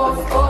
Oh fun.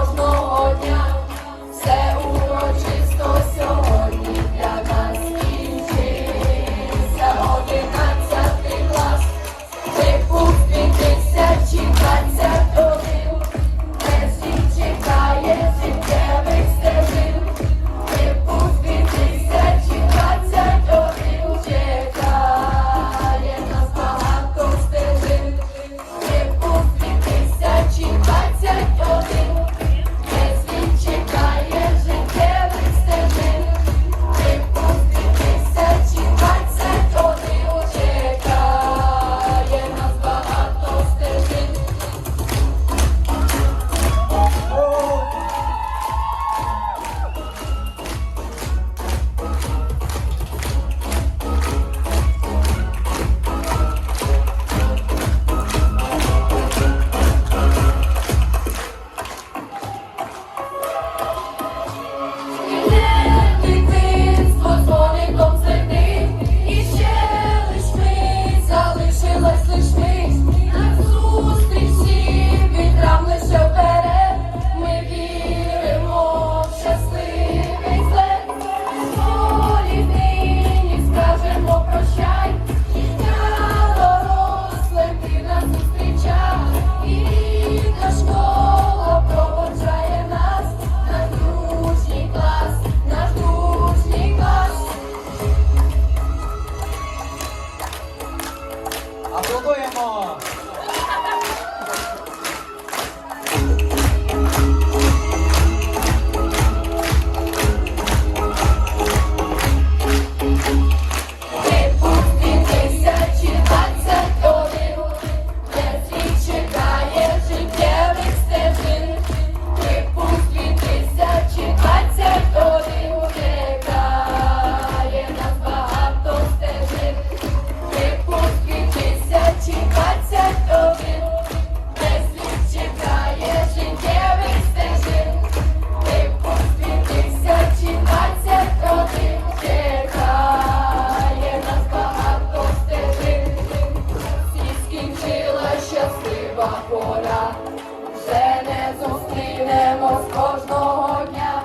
почнемо з кожного дня,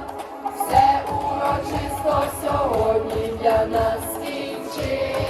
все урочисто сьогодні для нас скінчить.